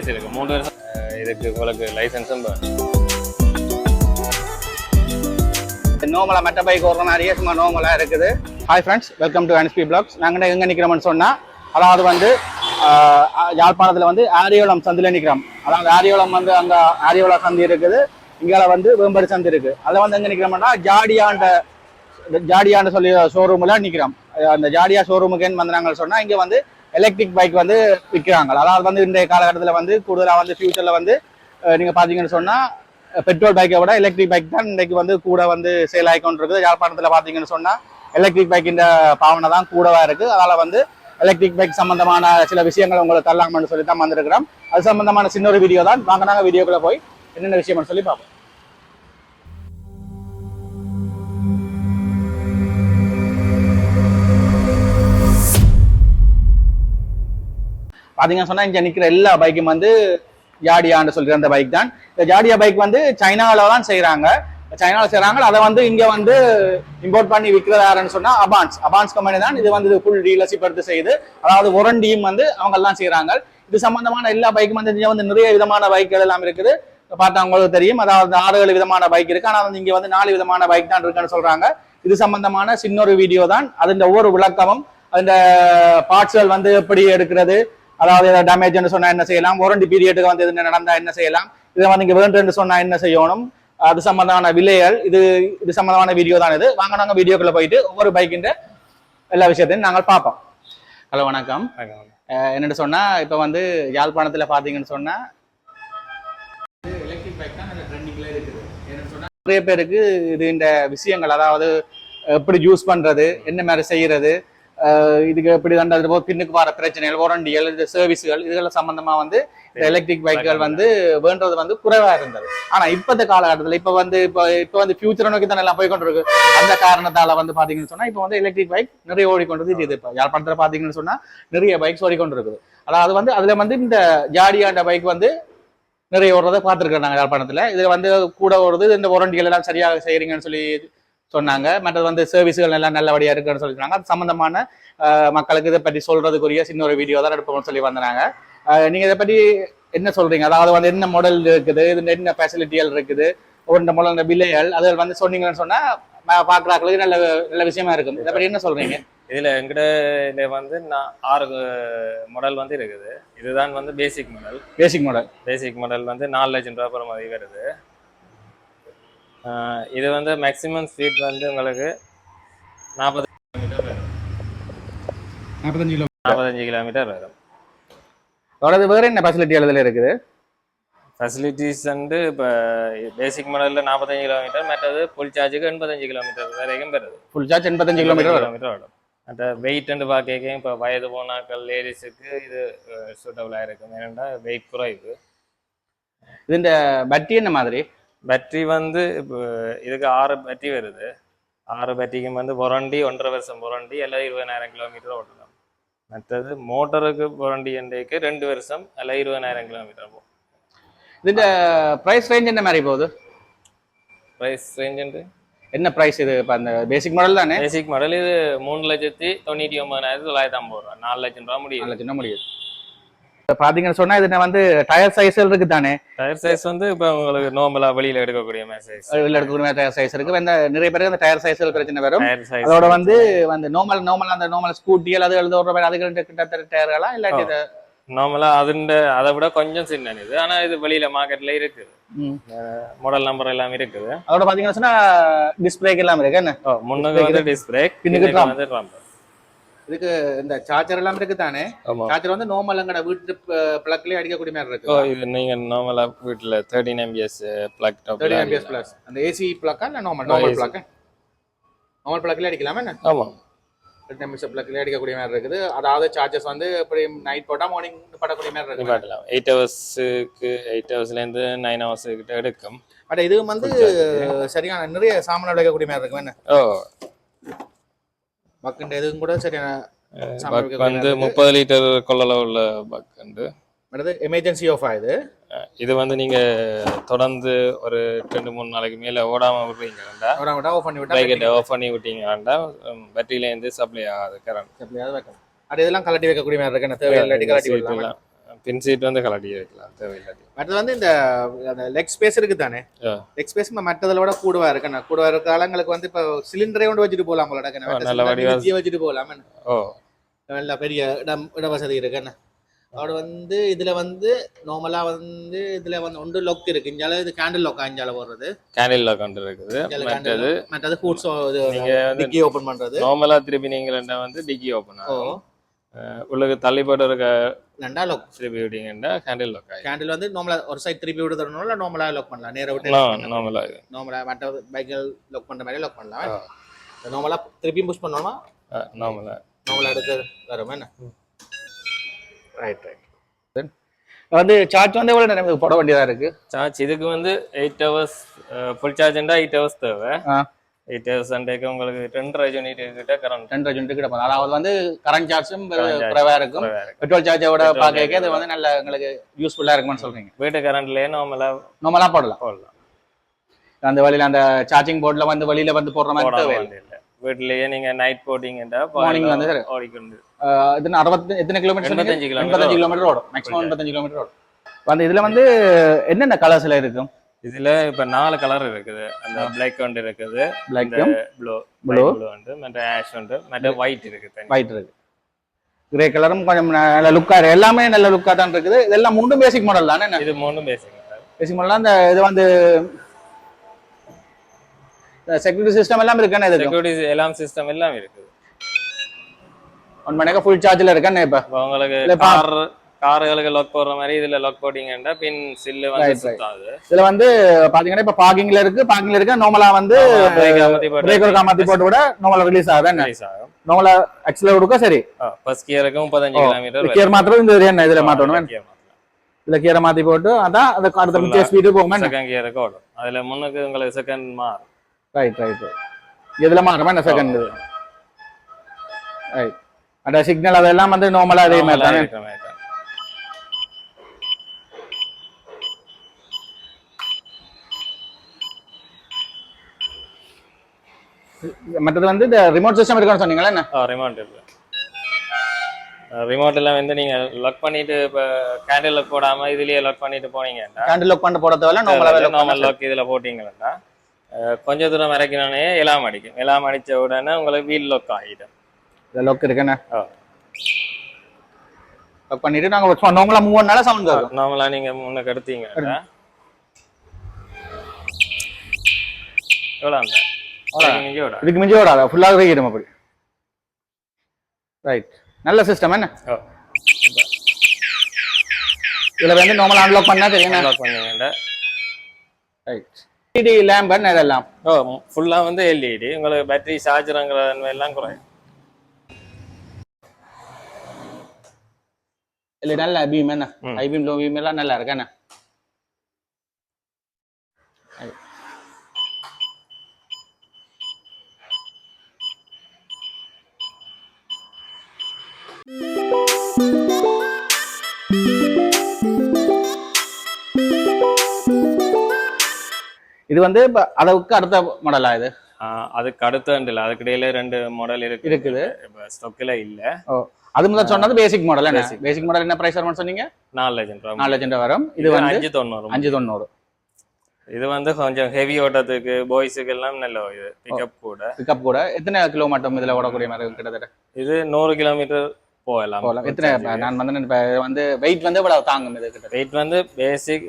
இதுக்கு வந்து லீஸ் இருக்கு மூணு வருஷம். இதுக்கு உங்களுக்கு லைசன்ஸும் நோமலா மெட்ட பைக் ஒரு நிறைய சும்மா நோமலா இருக்குது. Hi friends welcome to NSP blocks நாங்கள் எங்கே நிற்கிறோம்னு சொன்னால் அதாவது வந்து யாழ்ப்பாணத்தில் வந்து ஆரியோளம் சந்தில் நிற்கிறோம் அதாவது ஆரியோளம் வந்து அங்கே ஆரியோளா சந்தி இருக்குது. இங்கே வந்து வேம்படி சந்தி இருக்குது அதில் வந்து எங்கே நிற்கிறோம்னா ஜாடியாண்ட ஜாடியான்னு சொல்லி ஷோரூமில் நிற்கிறோம் அந்த ஜாடியா ஷோரூமுக்கு என்ன வந்து நாங்கள் சொன்னால் இங்கே வந்து எலக்ட்ரிக் பைக் வந்து விற்கிறாங்க அதாவது வந்து இன்றைய காலகட்டத்தில் வந்து கூடுதலாக வந்து ஃபியூச்சரில் வந்து நீங்கள் பார்த்தீங்கன்னு சொன்னால் பெட்ரோல் பைக்கை விட எலக்ட்ரிக் பைக் தான் இன்றைக்கு வந்து கூட வந்து சேல் ஆகிக்கொண்டு இருக்குது யாழ்ப்பாணத்தில் பார்த்தீங்கன்னு சொன்னால் எலக்ட்ரிக் பைக்கின் பாவனை தான் கூடவாக இருக்குது அதனால் வந்து எலக்ட்ரிக் பைக் சம்பந்தமான சில விஷயங்கள் உங்களுக்கு தரலாம்னு சொல்லி தான் வந்திருக்கிறோம். அது சம்பந்தமான சின்ன ஒரு வீடியோ தான் வாங்கினாங்க வீடியோக்குள்ளே போய் என்னென்ன விஷயம்னு சொல்லி பார்ப்போம். பாத்தீங்கன்னா சொன்னா இங்க நிக்கிற எல்லா பைக்கும் வந்து ஜாடியான்னு சொல்ற அந்த பைக் தான். இந்த ஜாடியா பைக் வந்து சைனாவில் தான் செய்கிறாங்க சைனாவில் செய்கிறாங்க அதை வந்து இங்க வந்து இம்போர்ட் பண்ணி விற்கிறது யாருன்னு சொன்னா அபான்ஸ் அபான்ஸ் கம்பெனி தான் இது வந்து ஃபுல் டீலர்ஷிப் எடுத்து செய்யுது அதாவது ஒரண்டியும் வந்து அவங்க எல்லாம் செய்றாங்க. இது சம்பந்தமான எல்லா பைக்கும் வந்து இங்க வந்து நிறைய விதமான பைக்குகள் எல்லாம் இருக்குது. பார்த்தா உங்களுக்கு தெரியும் அதாவது ஆறு ஏழு விதமான பைக் இருக்கு. ஆனா வந்து இங்க வந்து நாலு விதமான பைக் தான் இருக்குன்னு சொல்றாங்க. இது சம்பந்தமான சின்ன ஒரு வீடியோ தான். அதன் ஒவ்வொரு விளக்கமும் அந்த பார்ட்ஸ்கள் வந்து எப்படி எடுக்கிறது அதாவது ஏதாவது டேமேஜ்னு சொன்னா என்ன செய்யலாம்? வாரண்டி பீரியடுக்கு வந்து இது நடந்தா என்ன செய்யலாம்? இதை வந்து இங்க வேண்டுன்னு சொன்னா என்ன செய்யணும்? அது சம்பந்தமான விலைகள் இது இது சம்பந்தமான வீடியோ தான் இது. வாங்க நாங்க வீடியோக்குள்ள போயிட்டு ஒவ்வொரு பைக்கின்ற எல்லா விஷயத்தையும் நாங்கள் பார்ப்போம். ஹலோ வணக்கம். என்னன்னு சொன்னா இப்ப வந்து யாழ்ப்பாணத்துல பாத்தீங்கன்னு சொன்னா எலக்ட்ரிக் பைக் தான் ட்ரெண்டிங்ல இருக்குது. என்னன்னு சொன்னா நிறைய பேருக்கு இது இந்த விஷயங்கள் அதாவது எப்படி யூஸ் பண்றது என்ன மாதிரி செய்யறது இதுக்கு எப்படி கண்டது போது பின்னுக்கு வர பிரச்சனைகள் வாரண்டிகள் இந்த சர்வீஸ்கள் இதெல்லாம் சம்பந்தமா வந்து இந்த எலக்ட்ரிக் பைக்குகள் வந்து வேண்டது வந்து குறைவா இருந்தது. ஆனா இப்பத்த காலகட்டத்துல இப்ப வந்து இப்ப இப்ப வந்து ஃபியூச்சரை நோக்கி தான் எல்லாம் போய் கொண்டிருக்கு. அந்த காரணத்தால வந்து பாத்தீங்கன்னு சொன்னா இப்ப வந்து எலக்ட்ரிக் பைக் நிறைய ஓடிக்கொண்டது இது இப்ப யாழ்ப்பாணத்துல பாத்தீங்கன்னு சொன்னா நிறைய பைக்ஸ் ஓடிக்கொண்டிருக்குது. அதாவது வந்து அதுல வந்து இந்த ஜாடியாண்ட பைக் வந்து நிறைய ஓடுறதை பார்த்துருக்கோம் நாங்கள் யாழ்ப்பாணத்தில். இதில் வந்து கூட ஓடுறது இந்த வாரண்டிகள் எல்லாம் சரியாக செய்கிறீங்கன்னு சொல்லி சொன்னாங்க. மற்றது வந்து சர்வீஸ்கள் எல்லாம் நல்லபடியாக இருக்குன்னு சொல்லி சொன்னாங்க அது சம்மந்தமான மக்களுக்கு இதை பற்றி சொல்றதுக்குரிய சின்ன ஒரு வீடியோ தான் எடுப்போம்னு சொல்லி வந்தாங்க நீங்கள் இதை பற்றி என்ன சொல்றீங்க? அதாவது வந்து என்ன மாடல் இருக்குது? இது என்ன ஃபெசிலிட்டிகள் இருக்குது? ஒரு மாடல் விலைகள் அது வந்து சொன்னீங்கன்னு சொன்னால் பார்க்குறாங்களுக்கு நல்ல நல்ல விஷயமா இருக்கும். இதை பற்றி என்ன சொல்றீங்க? இதுல எங்கிட்ட இதுல வந்து நான் ஆறு மாடல் வந்து இருக்குது. இதுதான் வந்து basic model basic model basic model வந்து நாலு லட்சம் ரூபா பெற மாதிரி வருது. இது வந்து மேக்ஸிமம் ஸ்பீட் வந்து உங்களுக்கு நாற்பது நாற்பத்தஞ்சு கிலோ நாற்பத்தஞ்சு கிலோமீட்டர் வரும். அதாவது வேற என்ன ஃபெசிலிட்டிகள் இதில் இருக்குது? ஃபெசிலிட்டிஸ் வந்து இப்போ பேசிக் மாடலில் நாற்பத்தஞ்சு கிலோமீட்டர் மற்றது ஃபுல் சார்ஜுக்கு எண்பத்தஞ்சு கிலோமீட்டர் வரைக்கும் வருது ஃபுல் சார்ஜ் எண்பத்தஞ்சு கிலோமீட்டர் வரும். கிலோமீட்டர் வரும். மற்ற வெயிட் பார்க்க இப்போ வயது போனாக்கள் லேடிஸுக்கு இது சூட்டபுளாக இருக்கும். ஏன்னா வெயிட் குறைவு. இதுஇந்த பட்டி என்ன மாதிரி? பேட்டரி வந்து இப்போ இதுக்கு ஆறு பேட்டரி வருது. ஆறு பேட்டரிக்கும் வந்து புரண்டி ஒன்றரை வருஷம் புரண்டி எல்லாம் இருபதாயிரம் கிலோமீட்டர் ஓட்டலாம் மற்றது மோட்டருக்கு புரண்டி என்றைக்கு ரெண்டு வருஷம் எல்லாம் இருபதாயிரம் கிலோமீட்டர் போகும் இதுல பிரைஸ் ரேஞ்ச் என்ன மாதிரி போகுது? ப்ரைஸ் ரேஞ்சு என்ன பிரைஸ் இது? இப்போ அந்த பேசிக் மாடல் தானே? பேசிக் மாடல் இது மூணு லட்சத்தி தொண்ணூற்றி ஒன்பதாயிரத்தி தொள்ளாயிரத்தி ஐம்பது ரூபா நாலு லட்சம் ரூபா நாலு சின்ன முடியுது. இப்போ பார்த்தீங்கன்னு சொன்னா இதுல வந்து டயர் சைஸ்கள் இருக்கு தானே டயர் சைஸ் வந்து இப்போ உங்களுக்கு நார்மலாக வெளியில் எடுக்கக்கூடிய மாதிரி சைஸ் வெளில எடுக்கக்கூடிய டயர் சைஸ் இருக்கு. இந்த நிறைய பேருக்கு அந்த டயர் சைஸ்கள் பிரச்சனை வரும். சைஸ் அதோட வந்து வந்து நார்மல் நார்மல் அந்த நார்மல் ஸ்கூட்டிகள் அது எழுத ஒரு அதுக்கு கிட்டத்தட்ட டயர்களா இல்லாட்டி இது நார்மலாக அதுண்ட அதை விட கொஞ்சம் சின்னது. இது ஆனால் இது வெளியில் மார்க்கெட்டில் இருக்குது. ம். மாடல் நம்பர் எல்லாம் இருக்குது. அதோட பார்த்தீங்கன்னு சொன்னா டிஸ்பிளேக்கு எல்லாம் இருக்கு. என்ன? முன்னுக்கு வந்து டிஸ்பிளே பின்னுக்கு. வந்து இதுக்கு இந்த சார்ஜர் எல்லாம் இருக்கு தானே சார்ஜர் வந்து நார்மல் எங்கட வீட்டு பிளக்லயே அடிக்கக்கூடிய மாதிரி ஓ இருக்கு இது நீங்க நார்மலா வீட்ல thirteen amps plug top thirty amps plus அந்த ஏசி பிளக்கா இல்லை நார்மல் நார்மல். பிளக் நார்மல் பிளக்லயே அடிக்கலாமா என்ன? ஆமா. நிமிஷம் பிளக்ல அடிக்கக்கூடிய மாதிரி இருக்குது. அதாவது சார்ஜஸ் வந்து இப்படி நைட் போட்டா மார்னிங் படக்கூடிய மாதிரி இருக்குது நிப்பாட்டலாம். எயிட் ஹவர்ஸுக்கு எயிட் ஹவர்ஸ்ல இருந்து நைன் ஹவர்ஸ் கிட்ட எடுக்கும். பட் இது வந்து சரியான நிறைய சாமான் வைக்கக்கூடிய மாதிரி இருக்கும் என்ன? ஓ. பக்குண்ட இதுவும் கூட சரியான வந்து. முப்பது லிட்டர் கொள்ளளவு உள்ள பக் வந்து அடுத்து எமர்ஜென்சி ஆஃப் ஆகுது இது வந்து நீங்க தொடர்ந்து ஒரு ரெண்டு மூணு நாளைக்கு மேல ஓடாம விடுறீங்கன்னா அவரை விட்டா ஆஃப் பண்ணி விட்டா பைக்கெட்டை ஆஃப் பண்ணி விட்டீங்கன்னா பேட்டரியில இருந்து சப்ளை ஆகாது கரண்ட் எப்படியாவது வைக்கணும். அது இதெல்லாம் கலட்டி வைக்கக்கூடிய மாதிரி இருக்கு தேவையில்லாட்டி கலட்டி விடலாம்? பின் சீட் வந்து கலட்டி வைக்கலாம் தேவையில்லாட்டி. மற்றது வந்து இந்த அந்த லெக் ஸ்பேஸ் இருக்கு தானே. லெக் ஸ்பேஸ் மற்றதில் விட கூடுவா இருக்கு கூடுவா இருக்க ஆளுங்களுக்கு வந்து இப்போ சிலிண்டரே கொண்டு வச்சுட்டு போகலாம் போல நல்ல வச்சுட்டு போகலாம். ஓ. நல்ல பெரிய இடம் இட வசதி இருக்குன்னு. அவட வந்து இதுல வந்து நார்மலா வந்து இதுல வந்து ஒன்று லொக் இருக்கு. இஞ்சால இது கேண்டில் லொக் அஞ்சால போடுறது. கேண்டில் கொண்டு இருக்குது. இஞ்சால மற்றது. மற்றது வந்து டிக்கி ஓபன் பண்றது. நார்மலா திருப்பி நீங்க வந்து டிக்கி ஓப்பன் ஆகும். உள்ளுக்கு தள்ளிப்பட்டு இருக்க ரெண்டா லொக் திருப்பி விட்டீங்கன்னா கேண்டில் லாக் ஆகும் கேண்டில் வந்து நார்மலா ஒரு சைட் திருப்பி விடுறதுனால இல்ல நார்மலா லாக் பண்ணலாம். நேரா விட்டு நார்மலா நார்மலா மற்ற பைக்கில் லாக் பண்ற மாதிரி லாக் பண்ணலாம். நார்மலா திருப்பி புஷ் பண்ணோமா நார்மலா நார்மலா எடுத்து வரும். என்ன? ரைட் ரைட் வந்து சார்ஜ் வந்து எவ்வளவு நேரம் போட வேண்டியதா இருக்கு? சார்ஜ் இதுக்கு வந்து எயிட் ஹவர்ஸ் ஃபுல் சார்ஜ்ண்டா எயிட் ஹவர்ஸ் தேவை. எயிட் அண்டேக்கு உங்களுக்கு ரெண்டரை யூனிட் கிட்ட கரண்ட் ரெண்டு யூனிட் கிட்ட போதும் அதாவது வந்து கரண்ட் சார்ஜும். குறைவா இருக்கும். பெட்ரோல் சார்ஜோட பார்க்க அது வந்து நல்ல உங்களுக்கு யூஸ்ஃபுல்லா இருக்கும்னு சொல்றீங்க. வீட்டு கரண்ட்லயே நார்மலா நார்மலா போடலாம். போடலாம். அந்த வழியில அந்த சார்ஜிங் போர்ட்ல வந்து வெளியில வந்து போடுற மாதிரி வீட்லயே நீங்க நைட் போட்டீங்கன்னா Morning வந்து. ஓடிக்கொண்டு. இது அறுபத்தி எத்தனை கிலோமீட்டர் 85 kilometer எண்பத்தஞ்சு கிலோமீட்டர் ஓடும். மேக்ஸிமம் எண்பத்தஞ்சு கிலோமீட்டர் ஓடும். வந்து இதுல வந்து என்னென்ன கலர்ஸ்ல இருக்கும்? இதுல இப்ப நாலு கலர் இருக்குது. அந்த பிளாக் ஒன்று இருக்குது பிளாக்கும் ப்ளூ Blue. ப்ளூ உண்டு மற்ற ஆஷ் உண்டு மற்ற ஒயிட் இருக்கு தனி. ஒயிட் இருக்கு. கிரே கலரும் கொஞ்சம் நல்ல லுக்கா எல்லாமே நல்ல லுக்கா தான் இருக்குது. இதெல்லாம் மூணும் பேசிக் மாடல் தானே இது மூணும் பேசிக் பேசிக் மாடல் அந்த இது வந்து செக்யூரிட்டி சிஸ்டம் எல்லாம் இருக்கானே இதுக்கு? செக்யூரிட்டி எல்லாம் சிஸ்டம் எல்லாம் இருக்குது. ஒன் மணிக்கு ஃபுல் சார்ஜ்ல இருக்கானே இப்ப? உங்களுக்கு கார்களுக்கு லாக் போடுற மாதிரி இதுல லாக் போட்டீங்கன்னா பின் சில்லு வந்து. சுத்தாது. இதுல வந்து பாத்தீங்கன்னா இப்ப பார்க்கிங்ல இருக்கு. பார்க்கிங்ல இருக்கு நார்மலா வந்து பிரேக் அமர்த்தி போட்டு பிரேக் காமாத்தி போட்டு விட நார்மலா ரிலீஸ் ஆகுது. release ஆகும். நார்மலா ஆக்சுவலா கொடுக்க சரி. ஃபர்ஸ்ட் கியருக்கு முப்பத்தஞ்சு ஓ, கிலோமீட்டர் கியர் மாத்திரம் இந்த என்ன? இதுல மாத்தணும் இதுல கியரை மாத்தி போட்டு அதான் அந்த அடுத்த மிச்ச ஸ்பீடு போகும் செகண்ட் கியருக்கு ஓடும். அதுல முன்னுக்கு உங்களுக்கு செகண்ட் மாறும். ரைட் ரைட் இதுல மாறுமா என்ன செகண்ட் ரைட் அந்த சிக்னல் அதெல்லாம் வந்து நார்மலா அதே மாதிரி தானே இருக்கிற மாதிரி தான். மற்றது வந்து இந்த ரிமோட் சிஸ்டம் இருக்குன்னு சொன்னீங்களா என்ன? ரிமோட் இருக்கு. ரிமோட் எல்லாம் வந்து நீங்க லாக் பண்ணிட்டு இப்ப கேண்டில் லாக் போடாம இதுலயே லாக் பண்ணிட்டு போனீங்கன்னா கேண்டில் லாக் பண்ண போட தேவையில்ல நார்மலாவே நார்மல். லாக் இதுல போட்டீங்கன்னா கொஞ்ச தூரம் வரைக்கணும்னே எல்லாம் அடிக்கும். எல்லாம் அடிச்ச உடனே உங்களுக்கு வீல் லாக் ஆகிடும். இந்த லாக் இருக்குன்னு ஆ. லாக் பண்ணிட்டு நாங்க நார்மலா மூவ் பண்ணால சவுண்ட் கேட்கும் நார்மலா நீங்க முன்னுக்கு எடுத்தீங்கன்னா எவ்வளோ அந்த இங்கே விட இதுக்கு மிஞ்சி ஓடாத. ஃபுல்லா ரீகிடும் அப்படி. ரைட் நல்ல சிஸ்டம் என்ன? இதுல வந்து நார்மல் அன்லாக் பண்ணா தெரியும் லாக் பண்ணீங்கன்னா ரைட் டிடி லேம்ப் இதெல்லாம்? ஓ ஃபுல்லா வந்து எல்இடி உங்களுக்கு பேட்டரி சார்ஜருங்கிற எல்லாம் குறையும். இல்ல நல்ல பீம் என்ன. ஹை பீம் லோ பீம் எல்லாம் நல்லா இருக்கு என்ன? இது வந்து இப்ப அளவுக்கு அடுத்த மாடலா இது? அதுக்கு அடுத்த இல்லை. அதுக்கு இடையில ரெண்டு மாடல் இருக்கு. இருக்குது. இப்போ ஸ்டாக்கில் இல்ல. அது முதல் சொன்னது பேசிக் மாடல் என்ன. பேசிக் மாடல் என்ன பிரைஸ் வரும்னு சொன்னீங்க? நாலு லட்சம் ரூபா. நாலு லட்சம் வரும். இது வந்து அஞ்சு தொண்ணூறு. அஞ்சு தொண்ணூறு. இது வந்து கொஞ்சம் ஹெவி ஓட்டத்துக்கு பாய்ஸுக்கு எல்லாம் நல்ல இது. பிக்கப் கூட. பிக்கப் கூட. எத்தனை கிலோ மட்டும் இதுல ஓடக்கூடிய மாதிரி கிட்டத்தட்ட? இது நூறு கிலோமீட்டர் போகலாம். போகலாம். எத்தனை இப்ப நான் வந்து இப்ப வந்து வெயிட் வந்து இவ்வளவு தாங்கும் இது கிட்ட வெயிட் வந்து பேசிக்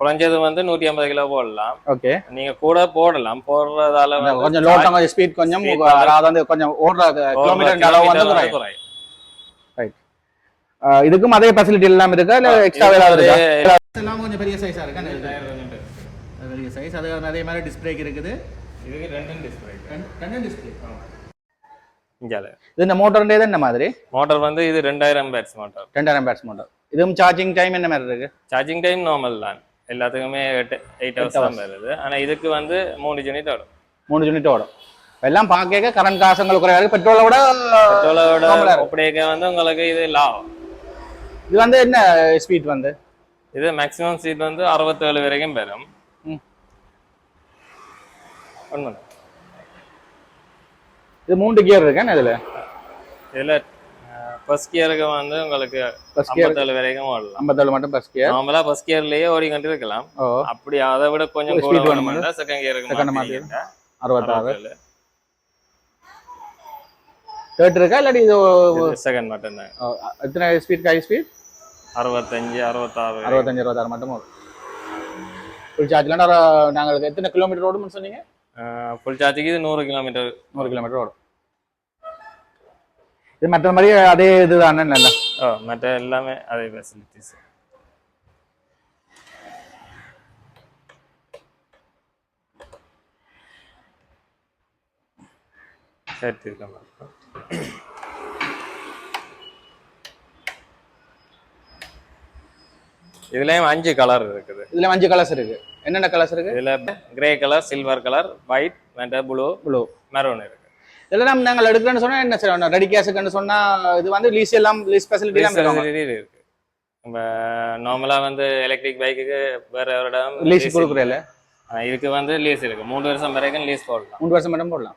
குறைஞ்சது வந்து நூற்றி ஐம்பது கிலோ போடலாம். ஓகே நீங்க கூட போடலாம். போடுறதால கொஞ்சம் லோ டாங்க ஸ்பீட் கொஞ்சம் அதாவது வந்து கொஞ்சம் ஓடுற கிலோமீட்டர் அளவு வந்து குறையும். ஆஹ் இதுக்கும் அதே ஃபெசிலிட்டி எல்லாம் இருக்கா? இல்ல எக்ஸ்ட்ரா இது ஏதாவது இருக்கா எல்லாம் கொஞ்சம் பெரிய சைஸா இருக்கா? பெரிய சைஸ் அது அதே மாதிரி டிஸ்பிளே இருக்குது. இதுக்கு ரெண்டு டிஸ்பிளே ரெண்டு டிஸ்பிளே இங்கால இது இந்த மோட்டர் என்ன மாதிரி? மோட்டார் வந்து இது ரெண்டாயிரம் பேட்ஸ் மோட்டார் ரெண்டாயிரம் பேட்ஸ் மோட்டர் இதுவும் சார்ஜிங் டைம் என்ன மாதிரி இருக்கு? சார்ஜிங் டைம் நார்மல் தான். எல்லாத்துக்குமே எயிட் ஹவர்ஸ் தான் வருது. ஆனா இதுக்கு வந்து மூணு யூனிட் வரும் மூணு யூனிட் ஓடும். எல்லாம் பார்க்க கரண்ட் காசுங்கள் குறையா இருக்கு. பெட்ரோலை விட ஆ இருக்கு. அப்படியே வந்து உங்களுக்கு இது லாபம் இது வந்து என்ன ஸ்பீட் வந்து? இது மேக்ஸிமம் சீட் வந்து அறுபத்தேழு வரைக்கும் பெறும். ம். இது மூன்று கியர் இருக்கேன் இதுல? இதுல ஃபர்ஸ்ட் இயருக்கு வந்து உங்களுக்கு ஃபர்ஸ்ட் கியர் வரைக்கும் ஓடலாம். ஐம்பத்தேழு மட்டும் ஃபர்ஸ்ட் கியர் நார்மலா ஃபர்ஸ்ட் இயர்லயே ஓடிக்கிட்டு இருக்கலாம். ஓ. அப்படி அதை விட கொஞ்சம் கூட வேணுமா? செகண்ட் இயருக்கு Second மாத்திக்கிட்டா அறுபத்தாறு. தேர்ட் இருக்கா? இல்லாட்டி இது செகண்ட் மட்டும்தான். ஓ, எத்தனை ஸ்பீட் ஹை ஸ்பீட் அறுபத்தஞ்சு அறுபத்தாறு அறுபத்தஞ்சு அறுபத்தாறு மட்டும் வரும் ஃபுல் சார்ஜ்லாம் நாங்களுக்கு எத்தனை கிலோமீட்டர் ஓடும்னு சொன்னீங்க? ஃபுல் சார்ஜுக்கு இது நூறு கிலோமீட்டர் நூறு கிலோமீட்டர் ஓடும். இது மற்ற மாதிரி அதே இதுதானே நல்ல ஓ மற்ற எல்லாமே அதே ஃபெசிலிட்டிஸ் சேர்த்திருக்கேன் இதுலயும் அஞ்சு கலர் இருக்குது. இதுல அஞ்சு கலர்ஸ் இருக்கு. என்னென்ன கலர்ஸ் இருக்கு? இதுல grey colour silver colour white மற்ற ப்ளூ ப்ளூ மெரூன் இருக்கு. இதெல்லாம் நாங்கள் எடுக்கிறேன்னு சொன்னா என்ன சார் ரெடி கேஸுக்குன்னு சொன்னா இது வந்து லீஸ் எல்லாம் லீஸ் ஃபெசிலிட்டி எல்லாம் இருக்கு. நம்ம நார்மலா வந்து எலக்ட்ரிக் பைக்குக்கு வேற ஒரு இடம் லீஸ். ஆனா, இதுக்கு வந்து லீஸ் இருக்கு. மூணு வருஷம் வரைக்கும் லீஸ் போடலாம். மூணு வருஷம் மட்டும் போடலாம்.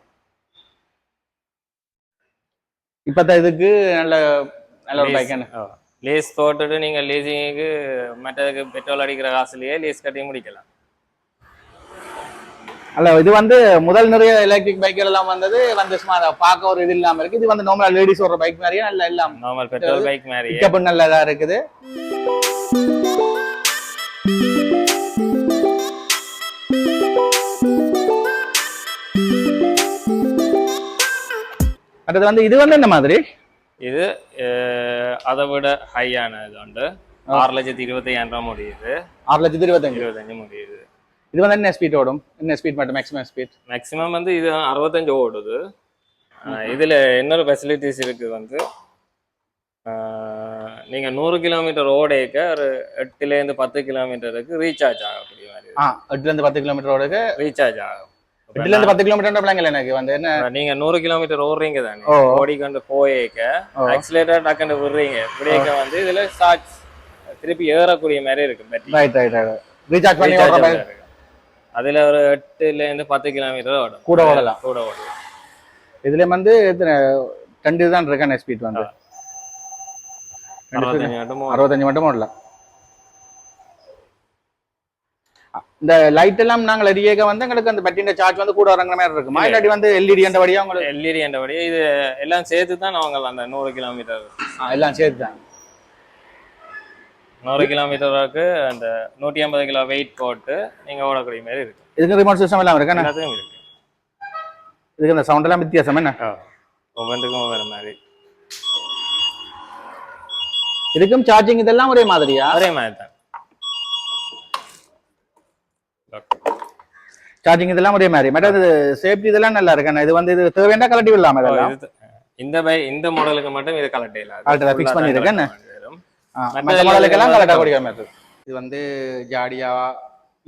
இப்பத்த இதுக்கு நல்ல நல்ல ஒரு பைக் லீஸ் போட்டுட்டு நீங்க லீசிங்க்கு மற்றதுக்கு பெட்ரோல் அடிக்கிற காசுலயே லீஸ் கட்டி முடிக்கலாம். அல்ல இது வந்து முதல் நிறைய எலக்ட்ரிக் பைக்குகள் எல்லாம் வந்தது வந்து சும்மா அதை பார்க்க ஒரு இது இல்லாம இருக்கு. இது வந்து நார்மலா லேடிஸ் ஓடுற பைக் மாதிரியே நல்ல எல்லாம் நார்மல் பெட்ரோல் பைக் மாதிரி பிக்கப் நல்லதா இருக்குது? அடுத்து வந்து இது வந்து என்ன மாதிரி? இது அதை விட ஹையான இது உண்டு. ஆறு லட்சத்தி இருபத்தி ஐயாயிரம் ரூபாய் முடியுது. ஆறு லட்சத்தி இருபத்தஞ்சு இருபத்தஞ்சு முடியுது. இது வந்து என்ன ஸ்பீட் ஓடும்? என்ன ஸ்பீட் மட்டும் மேக்ஸிமம் ஸ்பீட் மேக்ஸிமம் வந்து இது அறுபத்தஞ்சு ஓடுது. இதுல இன்னொரு ஃபெசிலிட்டிஸ் இருக்கு வந்து. ஆஹ் நீங்க நூறு கிலோமீட்டர் ஓடைக்க ஒரு எட்டுல இருந்து பத்து கிலோமீட்டருக்கு ரீசார்ஜ் ஆகக்கூடிய மாதிரி ஆ எட்டுல இருந்து பத்து கிலோமீட்டர் ஓடுக்கு ரீசார்ஜ் ஆகும். இப்ப எட்டுல இருந்து பத்து கிலோமீட்டர் பிள்ளைங்க எனக்கு. வந்து என்ன நீங்க நூறு கிலோமீட்டர் ஓடுறீங்க தானே. ஓடிக்கொண்டு போயேக்க. ஆக்சிலேட்டர் டக்குன்னு விடுறீங்க. விடையக்க வந்து இதுல சார்ஜ் திருப்பி ஏறக்கூடிய மாதிரி இருக்கு. Battery right right right recharge பண்ணி Recharge ஓடுற மாதிரி இருக்கு. அதுல ஒரு எட்டுல இருந்து பத்து கிலோமீட்டர் ஓடும். கூட ஓடலாம். கூட ஓடும். இதுல வந்து ரெண்டு தான் இருக்கான ஸ்பீட் வந்து. அறுபத்தஞ்சு மட்டும் ஓடலாம். இந்த லைட் எல்லாம் நாங்கள் எரியக்க வந்து எங்களுக்கு அந்த பேட்டரியோட சார்ஜ் வந்து கூட வரங்கிற மாதிரி இருக்குமா? இல்ல. இல்லாட்டி வந்து எல்இடி என்ற வழியா உங்களுக்கு? எல்இடி என்றபடி இது எல்லாம் சேர்த்து தான் அவங்க அந்த நூறு கிலோமீட்டர் எல்லாம் சேர்த்து தான் நூறு கிலோமீட்டருக்கு அந்த நூற்றி ஐம்பது கிலோ வெயிட் போட்டு நீங்க ஓடக்கூடிய மாதிரி இருக்கு. இதுக்கு ரிமோட் சிஸ்டம் எல்லாம் இருக்கா எல்லாத்தையும் இருக்கு. இதுக்கு இந்த சவுண்ட் எல்லாம் வித்தியாசம் என்ன? ஒவ்வொன்றுக்கும் ஒவ்வொரு மாதிரி. இதுக்கும் சார்ஜிங் இதெல்லாம் ஒரே மாதிரியா? அதே மாதிரி தான் சார்ஜிங் இதெல்லாம் ஒரே மாதிரி. மற்றது சேஃப்டி இதெல்லாம் நல்லா இருக்கா இது வந்து இது தேவையான கலட்டி இல்லாம இந்த பை இந்த மாடலுக்கு மட்டும் இது ஆ fix பண்ணிருக்கேன். ஆ, மற்ற மற்ற மாடலுக்கெல்லாம் இதுல கரெக்டாக குடிக்கிற மாதிரி இருக்கு. இது வந்து ஜாடியா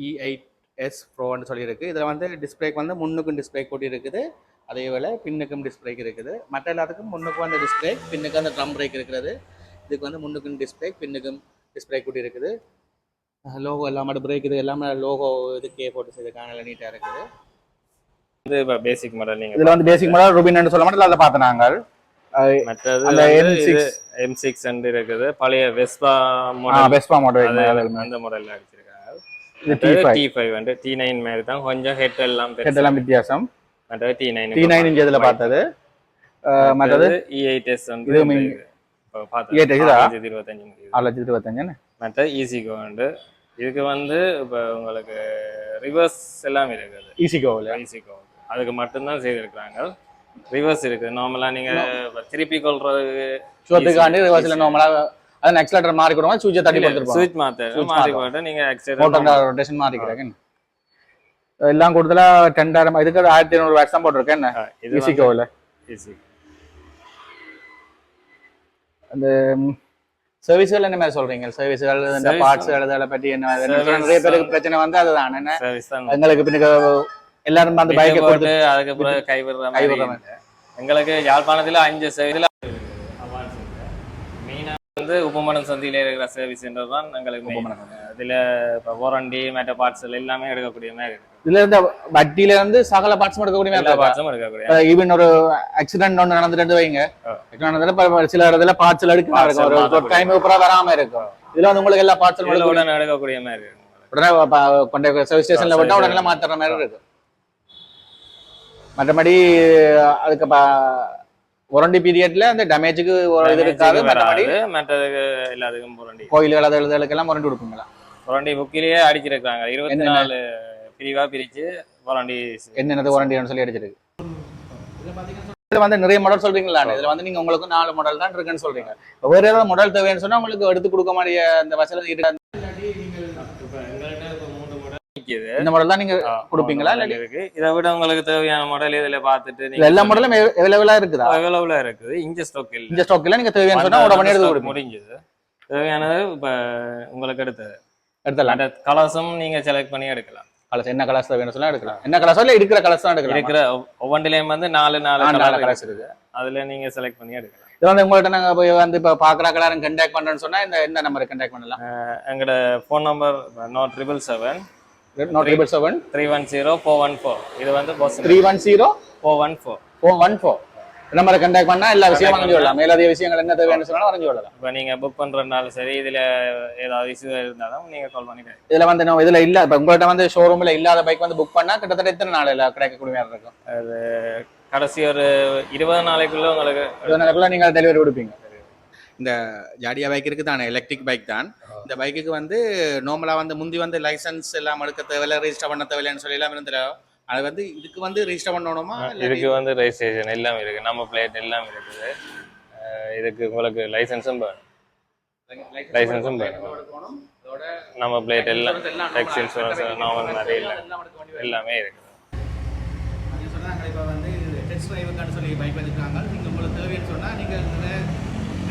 இ எயிட் எஸ் ப்ரோன்னு சொல்லியிருக்கு. இதில் வந்து டிஸ்பிளேக்கு வந்து முன்னுக்கும் டிஸ்பிளே கூட்டி இருக்குது அதே வேளை பின்னுக்கும் டிஸ்பிளேக்கு இருக்குது. மற்ற எல்லாத்துக்கும் முன்னுக்கும் வந்து டிஸ்பிளே பின்னுக்கு அந்த ட்ரம் பிரேக் இருக்கிறது. இதுக்கு வந்து முன்னுக்கும் டிஸ்பிளே பின்னுக்கும் டிஸ்பிளே கூட்டி இருக்குது லோகோ எல்லாம் மட்டும் பிரேக் இது எல்லாமே லோகோ இதுக்கே போட்டு செய்திருக்காங்க நல்லா நீட்டாக இருக்குது. இது பேசிக் மாடல் நீங்க இதில் வந்து பேசிக் மாடல் ரூபின்னு சொல்ல மாட்டோம் அதில் பார்த்து நாங்கள். மற்றது அந்த வந்து M6 இது எம் சிக்ஸ் இருக்குது பழைய வெஸ்பா மாடல் வெஸ்பா மாடல் அந்த மாடல்ல அடிச்சிருக்காங்க. இது டி ஃபைவ் டி ஃபைவ் வந்து டி நைன் மாதிரி தான். கொஞ்சம் ஹெட் எல்லாம் ஹெட் எல்லாம் வித்தியாசம். மற்றது T nine T nine inch இதில் பார்த்தது. மற்றது? இ எயிட் எஸ் வந்து இது இந்த மீ- இது. இப்போ பார்த்தது. E8 இதா? ஆறு லட்சத்தி இருபத்தஞ்சு இருபத்தஞ்சுன்னு மற்ற ஈஸிகோ உண்டு இதுக்கு வந்து இப்போ உங்களுக்கு ரிவர்ஸ் எல்லாம் இருக்குது. ஈஸி கோவில் ஈஸிகோ அதுக்கு மட்டும்தான் செய்திருக்கிறாங்க. ரிவர்ஸ் இருக்குது நார்மலாக நீங்கள் திருப்பி கொள்றதுக்கு சுவத்துக்காண்டி ரிவர்ஸில் நார்மலாக அதான் எக்ஸலேட்டர் மாறி கொடுமா சூஜை தட்டி கொடுத்துருப்போம் சுவிட்ச் Switch மாறி மாத்த. போட்டு மோட்டர் எக்ஸ்ட்ரா ரொட்டேஷன் மாறிக்கிறாங்க எல்லாம் கூடுதலா ரெண்டாயிரம் இதுக்கு ஆயிரத்தி ஐநூறு வேட்ஸ் தான் போட்டிருக்கேன் என்ன? இது ஈஸி கோவில் ஈஸி அந்த சர்வீஸ்கள் என்ன மாதிரி சொல்றீங்க? சர்வீஸ்கள் இந்த பார்ட்ஸ் எழுதலை பற்றி என்ன அது நிறைய பேருக்கு பிரச்சனை வந்து அதுதான். என்ன? எங்களுக்கு பின்னுக்கு எல்லாரும் அந்த பைக்கை போட்டு அதுக்கப்புறம் கைவிடுற மாதிரி. கைவிடுற இல்லை. எங்களுக்கு யாழ்ப்பாணத்துல அஞ்சு சைடுல மெயினா வந்து உப்புமணம் சந்தியில இருக்கிற சர்வீஸ் சென்டர் தான் எங்களுக்கு main. அதுல இப்போ வாரண்டி மற்ற பார்ட்ஸ் எல்லாமே எடுக்கக்கூடிய மாதிரி இருக்கு. இதுல இருந்த வட்டியில இருந்து சகல பார்ட்ஸ் எடுக்கக்கூடிய மாதிரி பார்ட்ஸும் எடுக்கக்கூடிய. ஈவன் ஒரு ஆக்சிடென்ட் ஒன்று நடந்துட்டு வைங்க. நடந்துட்டு சில இடத்துல பார்ட்ஸ்ல எடுக்க இருக்கும். ஒரு. டைம் அப்புறம் வராம இருக்கும். இதுல வந்து உங்களுக்கு எல்லா இதுல பார்ட்ஸும் உடனே எடுக்கக்கூடிய மாதிரி இருக்கு. உடனே கொண்ட சர்வீஸ் ஸ்டேஷன்ல விட்டா உடனே மாத்துற மாதிரி இருக்கு மற்றபடி அதுக்கு வாரண்டி பீரியட்ல அந்த டேமேஜுக்கு ஒரு இது இருக்காது. மற்றபடி மற்றதுக்கு எல்லாத்துக்கும் வாரண்டி கோயில்கள் அது எழுதுகளுக்கெல்லாம் வாரண்டி கொடுப்பீங்களா வாரண்டி புக்கிலேயே அடிச்சிருக்காங்க. இருபத்தி? நாலு பிரிவா பிரிச்சு வாரண்டி என்னென்னது வாரண்டின்னு சொல்லி அடிச்சிருக்கு. இதுல வந்து நிறைய மாடல் சொல்றீங்களா? இதுல வந்து நீங்க உங்களுக்கு நாலு மாடல் தான் இருக்குன்னு சொல்றீங்க. வேற ஏதாவது மாடல் தேவைன்னு சொன்னா உங்களுக்கு எடுத்து கொடுக்க மாதிரி அந்த வசதி இருக்காது இப்போ எங்கள்கிட்ட இப்போ மூணு நிற்கிது இந்த மாடல் தான் நீங்க கொடுப்பீங்களா? இருக்கு. இதை விட உங்களுக்கு தேவையான மாடல் இதுல பார்த்துட்டு இல்ல எல்லா மாடலும் அவைலபிளா இருக்குதா? அவைலபிளா இருக்குது. இங்க ஸ்டாக் இல்லை. இந்த ஸ்டாக்ல நீங்க தேவையான சொன்னா உடனே எடுத்து முடிஞ்சது. தேவையானது இப்ப உங்களுக்கு எடுத்தது. எடுத்துடலாம். அந்த கலர்ஸும் நீங்க செலக்ட் பண்ணி எடுக்கலாம். கலர்ஸ் என்ன கலர்ஸ் வேணும் சொன்னா எடுக்கலாம். என்ன கலர்ஸோ இல்ல இருக்கிற கலர்ஸ் தான் எடுக்கலாம். இருக்கிற ஒவ்- ஒவ்வொன்றிலையும் வந்து நாலு நாலு நாலு கலர் கலர்ஸ் இருக்கு. அதுல நீங்க செலக்ட் பண்ணி எடுக்கலாம். இது வந்து உங்கள்ட்ட நாங்க போய் வந்து இப்ப பாக்குற கலர் கண்டாக்ட் பண்றேன்னு சொன்னா இந்த என்ன நம்பர் கண்டாக்ட் பண்ணலாம். எங்களோட phone number no triple seven note triple seven three one zero four one four இது வந்து pass three one zero four one four four one four நம்பரை கண்டாக்ட் பண்ணா எல்லா விஷயம் வரைஞ்சு விடலாம் மேலதிக விஷயங்கள் என்ன தேவைன்னு சொன்னாலும் வரைஞ்சு விடலாம் இப்போ நீங்க புக் பண்றதுனால சரி இதுல ஏதாவது இஷ்யூ இருந்தாலும் நீங்க கால் பண்ணி கேட்கலாம். இதுல வந்து நம்ம இதுல இல்ல இப்ப உங்கள்ட்ட வந்து ஷோரூம்ல இல்லாத பைக் வந்து புக் பண்ணா கிட்டத்தட்ட எத்தனை நாள் கிடைக்கக்கூடிய மாதிரி இருக்கும்? கடைசி ஒரு இருபது நாளைக்குள்ள உங்களுக்கு இருபது நாளுக்குள்ள நீங்க டெலிவரி கொடுப்பீங்க. இந்த ஜாடியா பைக் இருக்கு தானே எலக்ட்ரிக் பைக் தான். இந்த பைக்குக்கு வந்து நார்மலா வந்து முந்தி வந்து லைசன்ஸ் எல்லாம் எடுக்க தேவையில்ல ரெஜிஸ்டர் பண்ண தேவையில்லைன்னு சொல்லி எல்லாம் இருந்துல அது வந்து இதுக்கு வந்து ரெஜிஸ்டர் பண்ணணுமா இதுக்கு வந்து ரெஜிஸ்ட்ரேஷன் எல்லாம் இருக்கு. நம்ம பிளேட் எல்லாம் இருக்குது. இதுக்கு உங்களுக்கு லைசன்ஸும் வேணும். லைசன்ஸும் வேணும். நம்ம பிளேட் எல்லாம் டெக்ஸ் இன்சூரன்ஸ் நார்மல் நிறைய இல்லை. எல்லாமே இருக்கு. அப்படின்னு சொன்னா நாங்கள் இப்போ வந்து டெஸ்ட் டிரைவுக்கான சொல்லி பைக் வச்சுருக்காங்க. நீங்கள் உங்களுக்கு தேவைன்னு சொன்னால் நீங்கள்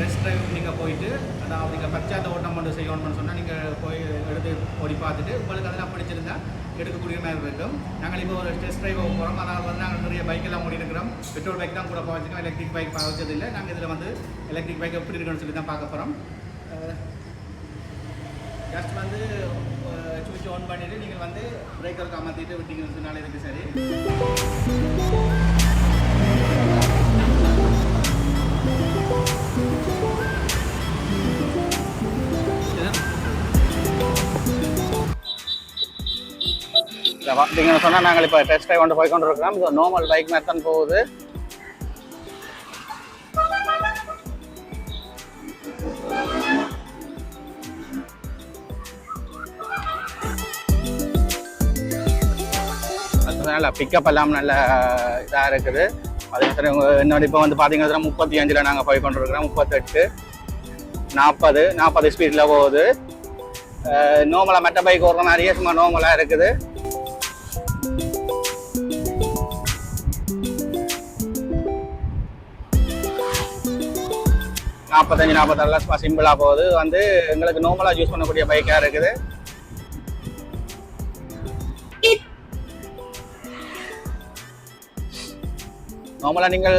டெஸ்ட் டிரைவ் நீங்கள் போயிட்டு அதாவது நீங்கள் பச்சாத்த ஓட்டம் மட்டும் செய்யணும்னு சொன்னால் நீங்கள் போய் எடுத்து ஓடி பார்த்துட்டு உங்களுக்கு அதெல்லாம் பிடிச்சிருந்தா எடுக்கக்கூடிய மாதிரி இருக்கும். நாங்கள் இப்போ ஒரு டெஸ்ட் ட்ரைவ் போகிறோம் அதனால் வந்து நாங்கள் நிறைய பைக் எல்லாம் ஓடி இருக்கிறோம். பெட்ரோல் பைக் தான் கூட வச்சுருக்கோம். எலக்ட்ரிக் பைக் வச்சது இல்லை. நாங்கள் இதில் வந்து எலக்ட்ரிக் பைக் எப்படி இருக்குன்னு சொல்லி தான் பார்க்க போகிறோம் ஜஸ்ட் வந்து சுவிட்ச் ஆன் பண்ணிவிட்டு நீங்கள் வந்து பிரேக்கருக்கு அமர்த்திட்டு விட்டீங்கன்னு சொன்னாலே இருக்குது சரி. பார்த்தீங்கன்னு சொன்னால் நாங்கள் இப்போ டெஸ்ட் ட்ரைவ் கொண்டு போய் கொண்டு இருக்கிறோம் இது நார்மல் பைக் மாதிரி தான் போகுது. நல்ல பிக்கப் எல்லாம் நல்ல இதாக இருக்குது. அதே மாதிரி என்னோட இப்போ வந்து பார்த்தீங்கன்னா முப்பத்தி அஞ்சில் நாங்கள் போய் கொண்டிருக்கிறோம் முப்பத்தெட்டு நாற்பது நாற்பது ஸ்பீடில் போகுது. நோமலாக மெட்ட பைக் ஓடுற மாதிரியே சும்மா நோமலாக இருக்குது. நாற்பத்தஞ்சு நாற்பத்தாறுல சிம்பிளாக போகுது. வந்து எங்களுக்கு நார்மலாக யூஸ் பண்ணக்கூடிய பைக்காக இருக்குது? நார்மலாக நீங்கள்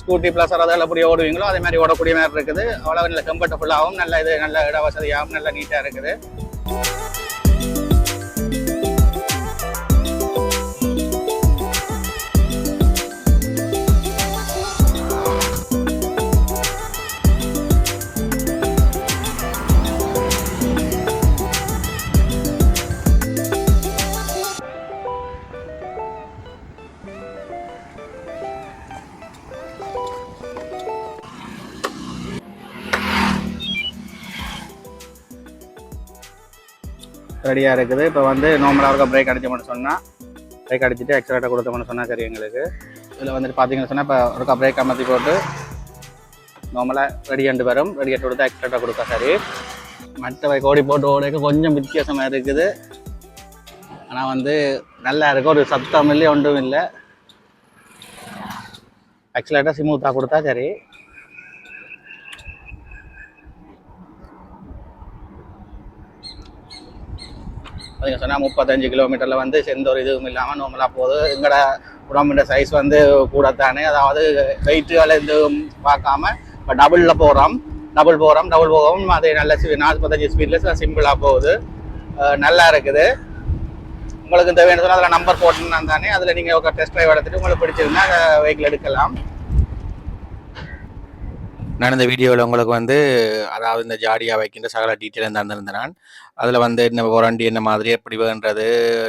ஸ்கூட்டி ப்ளஸ் அதெல்லாம் எப்படி ஓடுவீங்களோ அதே மாதிரி ஓடக்கூடிய மாதிரி இருக்குது. அவ்வளோ நல்ல கம்ஃபர்டபுளாகவும் நல்ல இது நல்ல இட வசதியாகவும் நல்ல நீட்டாக இருக்குது. ரெடியாக இருக்குது. இப்போ வந்து நார்மலாக இருக்க பிரேக் அடித்தோம்னு சொன்னால் பிரேக் அடிச்சுட்டு எக்ஸலேட்டர் கொடுத்தோம்னு சொன்னால் சரி எங்களுக்கு. இதில் வந்துட்டு பார்த்தீங்கன்னு சொன்னால் இப்போ ஒருக்கா பிரேக் அமர்த்தி போட்டு நார்மலாக ரெடி ஆண்டு வரும். ரெடி ஆட்டு கொடுத்தா எக்ஸலேட்டர் கொடுத்தா சரி. மற்ற பைக் ஓடி போட்டு ஓடிக்க கொஞ்சம் வித்தியாசமாக இருக்குது. ஆனால் வந்து நல்லா இருக்கும் ஒரு சத்தம் இல்லை ஒன்றும் இல்லை. ஆக்சுவலாக ஸ்மூத்தாக கொடுத்தா சரி. அதுங்க சொன்னால் முப்பத்தஞ்சு கிலோமீட்டரில் வந்து எந்த ஒரு இதுவும் இல்லாமல் நார்மலாக போகுது. எங்களோட உடம்புட சைஸ் வந்து கூடத்தானே. அதாவது வெயிட்டுகள் எதுவும் பார்க்காம இப்போ டபுளில் போகிறோம் டபுள் போகிறோம் டபுள் போகவும் அது நல்ல நாற்பத்தஞ்சு ஸ்பீடில் சிம்பிளாக போகுது. நல்லா இருக்குது. உங்களுக்கு இந்த சொன்னால் அதில் நம்பர் போட்டுன்னு தானே அதில் நீங்கள் ஒரு டெஸ்ட் ட்ரைவ் எடுத்துட்டு உங்களுக்கு பிடிச்சிருந்தா வெஹிக்கிள் எடுக்கலாம். நான் இந்த வீடியோவில் உங்களுக்கு வந்து அதாவது இந்த ஜாடியாக வைக்கின்ற சகல டீட்டெயில் தந்திருந்தேன் நான். அதில் வந்து என்ன வாரண்டி என்ன மாதிரி எப்படி வேண்டது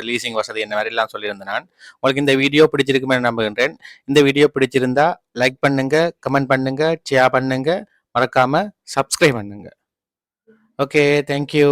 லீசிங் வசதி என்ன மாதிரி எல்லாம் சொல்லியிருந்தேன் நான். உங்களுக்கு இந்த வீடியோ பிடிச்சிருக்குமே நம்புகின்றேன். இந்த வீடியோ பிடிச்சிருந்தா லைக் பண்ணுங்க கமெண்ட் பண்ணுங்க ஷேர் பண்ணுங்க. மறக்காம சப்ஸ்கிரைப் பண்ணுங்க. Okay thank you